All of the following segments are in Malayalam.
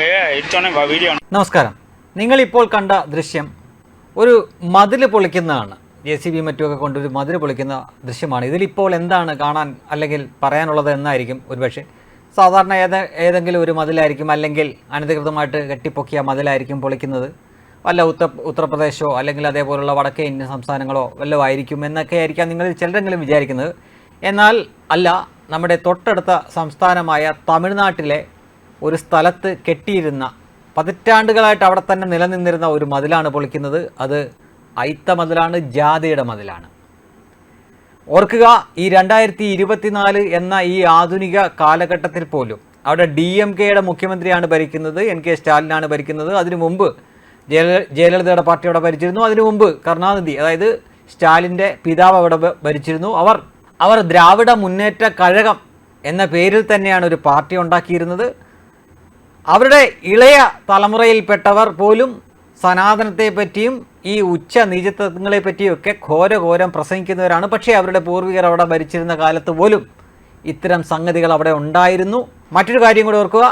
ഇടിച്ചോണേ വീഡിയോ ഇപ്പോൾ നമസ്കാരം. കണ്ട ദൃശ്യം ഒരു മതിൽ പൊളിക്കുന്നതാണ്. ജെ സി ബി മറ്റുമൊക്കെ കൊണ്ടൊരു മതിൽ പൊളിക്കുന്ന ദൃശ്യമാണ്. ഇതിലിപ്പോൾ എന്താണ് കാണാൻ അല്ലെങ്കിൽ പറയാനുള്ളത് എന്നായിരിക്കും ഒരുപക്ഷെ. സാധാരണ ഏത് ഏതെങ്കിലും ഒരു മതിലായിരിക്കും അല്ലെങ്കിൽ അനധികൃതമായിട്ട് കെട്ടിപ്പൊക്കിയ മതിലായിരിക്കും പൊളിക്കുന്നത്. വല്ല ഉത്തർ ഉത്തർപ്രദേശോ അല്ലെങ്കിൽ അതേപോലുള്ള വടക്കേ ഇന്ത്യൻ സംസ്ഥാനങ്ങളോ വല്ലതും ആയിരിക്കും എന്നൊക്കെ ആയിരിക്കാം നിങ്ങൾ ചിലരെങ്കിലും വിചാരിക്കുന്നത്. എന്നാൽ അല്ല നമ്മുടെ തൊട്ടടുത്ത സംസ്ഥാനമായ തമിഴ്നാട്ടിലെ ഒരു സ്ഥലത്ത് കെട്ടിയിരുന്ന പതിറ്റാണ്ടുകളായിട്ട് അവിടെ തന്നെ നിലനിന്നിരുന്ന ഒരു മതിലാണ് പൊളിക്കുന്നത്. അത് അയിത്ത മതിലാണ് ജാതിയുടെ മതിലാണ്. ഓർക്കുക ഈ രണ്ടായിരത്തി ഇരുപത്തിനാല് എന്ന ഈ ആധുനിക കാലഘട്ടത്തിൽ പോലും അവിടെ ഡി എം കെയുടെ മുഖ്യമന്ത്രിയാണ് ഭരിക്കുന്നത് എൻ കെ സ്റ്റാലിനാണ് ഭരിക്കുന്നത്. അതിനു മുമ്പ് ജയല ജയലളിതയുടെ പാർട്ടി അവിടെ ഭരിച്ചിരുന്നു. അതിനു മുമ്പ് കരുണാനിധി അതായത് സ്റ്റാലിന്റെ പിതാവ് അവിടെ ഭരിച്ചിരുന്നു. അവർ അവർ ദ്രാവിഡ മുന്നേറ്റ കഴകം എന്ന പേരിൽ തന്നെയാണ് ഒരു പാർട്ടി ഉണ്ടാക്കിയിരുന്നത്. അവരുടെ ഇളയ തലമുറയിൽപ്പെട്ടവർ പോലും സനാതനത്തെ പറ്റിയും ഈ ഉച്ച നീചത്വങ്ങളെ പറ്റിയൊക്കെ ഘോരഘോരം പ്രസംഗിക്കുന്നവരാണ്. പക്ഷേ അവരുടെ പൂർവികർ അവിടെ ഭരിച്ചിരുന്ന കാലത്ത് പോലും ഇത്തരം സംഗതികൾ അവിടെ ഉണ്ടായിരുന്നു. മറ്റൊരു കാര്യം കൂടി ഓർക്കുക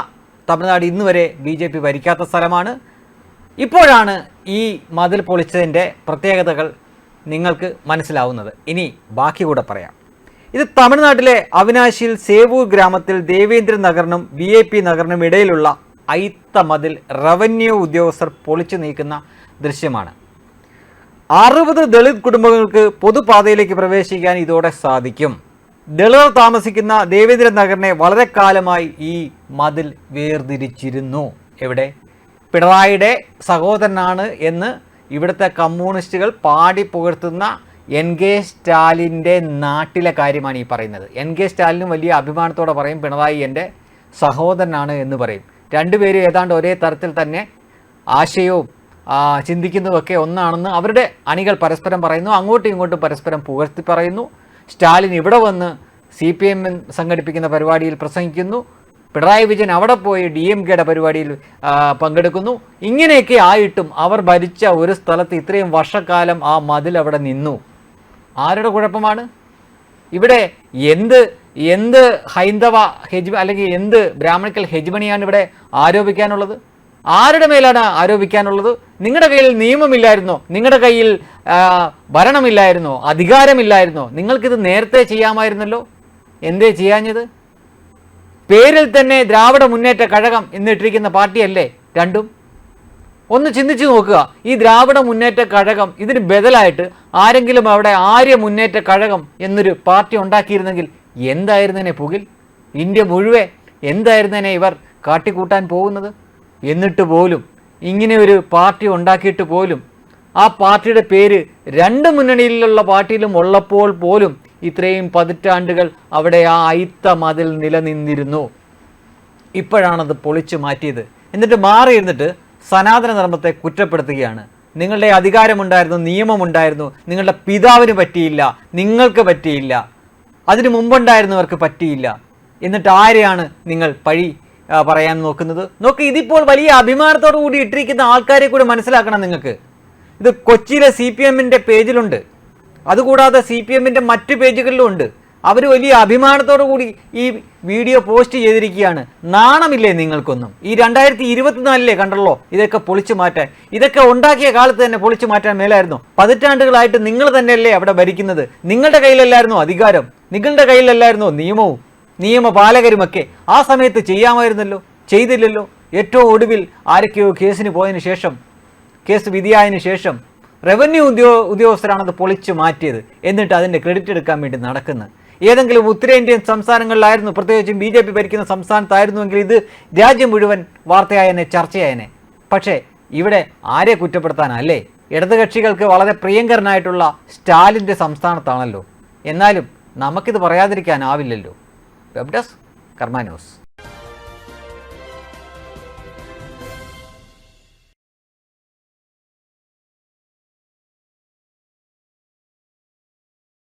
തമിഴ്നാട് ഇന്ന് വരെ ബി ജെ പി ഭരിക്കാത്ത സ്ഥലമാണ്. ഇപ്പോഴാണ് ഈ മതിൽ പൊളിച്ചതിന്റെ പ്രത്യേകതകൾ നിങ്ങൾക്ക് മനസ്സിലാവുന്നത്. ഇനി ബാക്കി കൂടെ പറയാം. ഇത് തമിഴ്നാട്ടിലെ അവിനാശിയിൽ സേവൂർ ഗ്രാമത്തിൽ ദേവേന്ദ്ര നഗറിനും വി ഐ പി നഗറിനും ഇടയിലുള്ള അയിത്ത മതിൽ റവന്യൂ ഉദ്യോഗസ്ഥർ പൊളിച്ചു നീക്കുന്ന ദൃശ്യമാണ്. അറുപത് ദളിത് കുടുംബങ്ങൾക്ക് പൊതുപാതയിലേക്ക് പ്രവേശിക്കാൻ ഇതോടെ സാധിക്കും. ദളിതർ താമസിക്കുന്ന ദേവേന്ദ്ര നഗറിനെ വളരെ കാലമായി ഈ മതിൽ വേർതിരിച്ചിരുന്നു. എവിടെ? പിണറായിയുടെ സഹോദരനാണ് എന്ന് ഇവിടുത്തെ കമ്മ്യൂണിസ്റ്റുകൾ പാടി പുകഴ്ത്തുന്ന എൻ കെ സ്റ്റാലിന്റെ നാട്ടിലെ കാര്യമാണ് ഈ പറയുന്നത്. എൻ കെ സ്റ്റാലിനും വലിയ അഭിമാനത്തോടെ പറയും പിണറായി എന്റെ സഹോദരനാണ് എന്ന് പറയും. രണ്ടുപേരും ഏതാണ്ട് ഒരേ തരത്തിൽ തന്നെ ആശയവും ചിന്തിക്കുന്നതൊക്കെ ഒന്നാണെന്ന് അവരുടെ അണികൾ പരസ്പരം പറയുന്നു. അങ്ങോട്ടും ഇങ്ങോട്ടും പരസ്പരം പുകഴ്ത്തി പറയുന്നു. സ്റ്റാലിൻ ഇവിടെ വന്ന് സി പി എം സംഘടിപ്പിക്കുന്ന പരിപാടിയിൽ പ്രസംഗിക്കുന്നു. പിണറായി വിജയൻ അവിടെ പോയി ഡി എം കെയുടെ പരിപാടിയിൽ പങ്കെടുക്കുന്നു. ഇങ്ങനെയൊക്കെ ആയിട്ടും അവർ ഭരിച്ച ഒരു സ്ഥലത്ത് ഇത്രയും വർഷക്കാലം ആ മതിൽ അവിടെ നിന്നു. ആരുടെ കുഴപ്പമാണ്? ഇവിടെ എന്ത് എന്ത് ഹൈന്ദവ ഹെജ് അല്ലെങ്കിൽ എന്ത് ബ്രാഹ്മണിക്കൽ ഹെജ്മണിയാണ് ഇവിടെ ആരോപിക്കാനുള്ളത്? ആരുടെ മേലാണ് ആരോപിക്കാനുള്ളത്? നിങ്ങളുടെ കയ്യിൽ നിയമമില്ലായിരുന്നോ? നിങ്ങളുടെ കയ്യിൽ ഭരണമില്ലായിരുന്നോ? അധികാരമില്ലായിരുന്നോ? നിങ്ങൾക്കിത് നേരത്തെ ചെയ്യാമായിരുന്നല്ലോ? എന്തേ ചെയ്യാഞ്ഞത്? പേരിൽ തന്നെ ദ്രാവിഡ മുന്നേറ്റ കഴകം എന്നിട്ടിരിക്കുന്ന പാർട്ടിയല്ലേ രണ്ടും? ഒന്ന് ചിന്തിച്ചു നോക്കുക. ഈ ദ്രാവിഡ മുന്നേറ്റ കഴകം ഇതിന് ബദലായിട്ട് ആരെങ്കിലും അവിടെ ആര്യ മുന്നേറ്റ കഴകം എന്നൊരു പാർട്ടി ഉണ്ടാക്കിയിരുന്നെങ്കിൽ എന്തായിരുന്നേനെ പുകിൽ? ഇന്ത്യ മുഴുവൻ എന്തായിരുന്നേനെ ഇവർ കാട്ടിക്കൂട്ടാൻ പോകുന്നത്? എന്നിട്ട് പോലും ഇങ്ങനെ ഒരു പാർട്ടി ഉണ്ടാക്കിയിട്ട് പോലും ആ പാർട്ടിയുടെ പേര് രണ്ട് മുന്നണിയിലുള്ള പാർട്ടിയിലും ഉള്ളപ്പോൾ പോലും ഇത്രയും പതിറ്റാണ്ടുകൾ അവിടെ ആ അയിത്ത മതിൽ നിലനിന്നിരുന്നു. ഇപ്പോഴാണത് പൊളിച്ചു മാറ്റിയത്. എന്നിട്ട് മാറി ഇരുന്നിട്ട് സനാതന ധർമ്മത്തെ കുറ്റപ്പെടുത്തുകയാണ്. നിങ്ങളുടെ അധികാരമുണ്ടായിരുന്നു നിയമമുണ്ടായിരുന്നു. നിങ്ങളുടെ പിതാവിന് പറ്റിയില്ല നിങ്ങൾക്ക് പറ്റിയില്ല. അതിനു മുമ്പുണ്ടായിരുന്നവർക്ക് പറ്റിയില്ല. എന്നിട്ട് ആരെയാണ് നിങ്ങൾ പഴി പറയാൻ നോക്കുന്നത്? നോക്ക് ഇതിപ്പോൾ വലിയ അഭിമാനത്തോടു കൂടി ഇട്ടിരിക്കുന്ന ആൾക്കാരെ കൂടി മനസ്സിലാക്കണം നിങ്ങൾക്ക്. ഇത് കൊച്ചിയിലെ സി പി എമ്മിന്റെ പേജിലുണ്ട്. അതുകൂടാതെ സി പി എമ്മിന്റെ മറ്റ് പേജുകളിലും ഉണ്ട്. അവർ വലിയ അഭിമാനത്തോടു കൂടി ഈ വീഡിയോ പോസ്റ്റ് ചെയ്തിരിക്കുകയാണ്. നാണമില്ലേ നിങ്ങൾക്കൊന്നും? ഈ രണ്ടായിരത്തി ഇരുപത്തിനാലിലെ കണ്ടല്ലോ? ഇതൊക്കെ പൊളിച്ചു മാറ്റാൻ. ഇതൊക്കെ ഉണ്ടാക്കിയ കാലത്ത് തന്നെ പൊളിച്ചു മാറ്റാൻ മേലായിരുന്നു. പതിറ്റാണ്ടുകളായിട്ട് നിങ്ങൾ തന്നെയല്ലേ അവിടെ ഭരിക്കുന്നത്? നിങ്ങളുടെ കയ്യിലല്ലായിരുന്നോ അധികാരം? നിങ്ങളുടെ കയ്യിലല്ലായിരുന്നോ നിയമവും? നിയമപാലകരുമൊക്കെ? ആ സമയത്ത് ചെയ്യാമായിരുന്നല്ലോ? ചെയ്തില്ലല്ലോ? ഏറ്റവും ഒടുവിൽ ആരൊക്കെയോ കേസിന് പോയതിനു ശേഷം കേസ് വിധിയായതിനു ശേഷം റവന്യൂ ഉദ്യോ ഉദ്യോഗസ്ഥരാണത് പൊളിച്ചു മാറ്റിയത്. എന്നിട്ട് അതിന്റെ ക്രെഡിറ്റ് എടുക്കാൻ വേണ്ടി നടക്കുന്നത്. ഏതെങ്കിലും ഉത്തരേന്ത്യൻ സംസ്ഥാനങ്ങളിലായിരുന്നു പ്രത്യേകിച്ചും ബി ജെ പി ഭരിക്കുന്ന സംസ്ഥാനത്തായിരുന്നുവെങ്കിൽ ഇത് രാജ്യം മുഴുവൻ വാർത്തയായനെ ചർച്ചയായനെ. പക്ഷേ ഇവിടെ ആരെ കുറ്റപ്പെടുത്താനല്ലേ? ഇടതുകക്ഷികൾക്ക് വളരെ പ്രിയങ്കരനായിട്ടുള്ള സ്റ്റാലിന്റെ സംസ്ഥാനത്താണല്ലോ. എന്നാലും നമുക്കിത് പറയാതിരിക്കാനാവില്ലല്ലോ. Web desk കർമാനോസ്